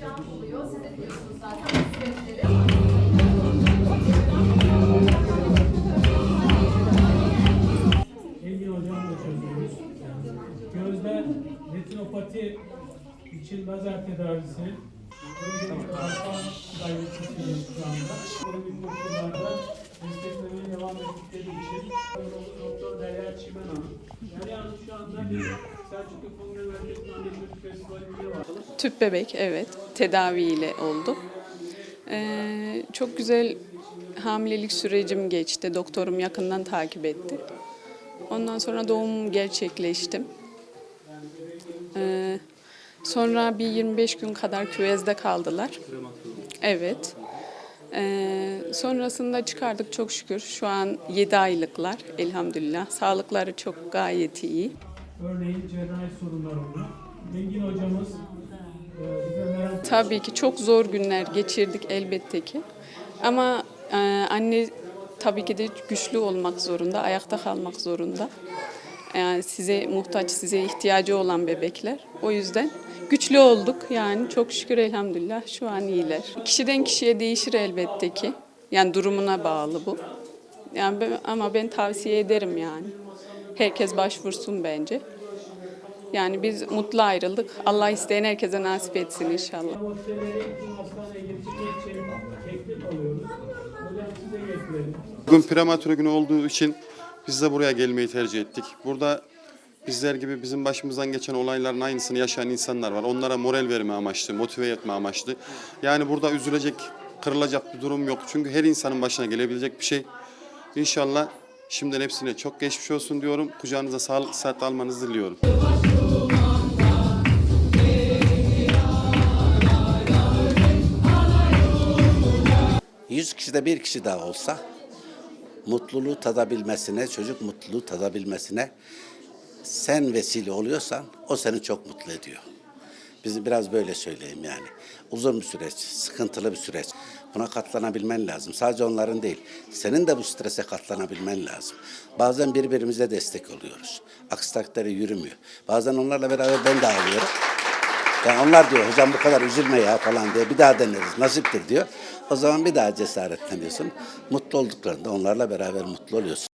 heyecan oluyor. Siz de. Gözler retinopati için lazer tedavisi Hasan gayretçisiyiz şu anda. Böyle bir koşullarda desteklemeye devam ettikleri için Derya Çimen Hanım. Derya Hanım şu anda Selçuklu Kongre Merkezi'nde Anne Çocuk Festivali'nde var. Tüp bebek evet tedaviyle oldu. Ee, çok güzel hamilelik sürecim geçti. Doktorum yakından takip etti. Ondan sonra doğum gerçekleştim. Ee, sonra bir 25 gün kadar küvezde kaldılar. Evet. Ee, sonrasında çıkardık çok şükür. Şu an 7 aylıklar elhamdülillah. Sağlıkları çok gayet iyi. Örneğin cerrahi sorunlar oluyor. Engin hocamız e, Tabii ki çok zor günler geçirdik elbette ki. Ama e, anne tabii ki de güçlü olmak zorunda, ayakta kalmak zorunda. Yani size muhtaç, size ihtiyacı olan bebekler. O yüzden güçlü olduk yani çok şükür elhamdülillah şu an iyiler. Kişiden kişiye değişir elbette ki. Yani durumuna bağlı bu. Yani ben- ama ben tavsiye ederim yani. Herkes başvursun bence. Yani biz mutlu ayrıldık. Allah isteyen herkese nasip etsin inşallah. Bugün prematüre günü olduğu için biz de buraya gelmeyi tercih ettik. Burada bizler gibi bizim başımızdan geçen olayların aynısını yaşayan insanlar var. Onlara moral verme amaçlı, motive etme amaçlı. Yani burada üzülecek, kırılacak bir durum yok. Çünkü her insanın başına gelebilecek bir şey. İnşallah şimdiden hepsine çok geçmiş olsun diyorum. Kucağınıza sağlık, sıhhat almanızı diliyorum. Yüz kişide bir kişi daha olsa mutluluğu tadabilmesine, çocuk mutluluğu tadabilmesine sen vesile oluyorsan o seni çok mutlu ediyor. Bizi biraz böyle söyleyeyim yani. Uzun bir süreç, sıkıntılı bir süreç. Buna katlanabilmen lazım. Sadece onların değil. Senin de bu strese katlanabilmen lazım. Bazen birbirimize destek oluyoruz. Aksi takdirde yürümüyor. Bazen onlarla beraber ben de ağlıyorum. Yani onlar diyor hocam bu kadar üzülme ya falan diye bir daha deneriz nasiptir diyor. O zaman bir daha cesaretleniyorsun. Mutlu olduklarında onlarla beraber mutlu oluyorsun.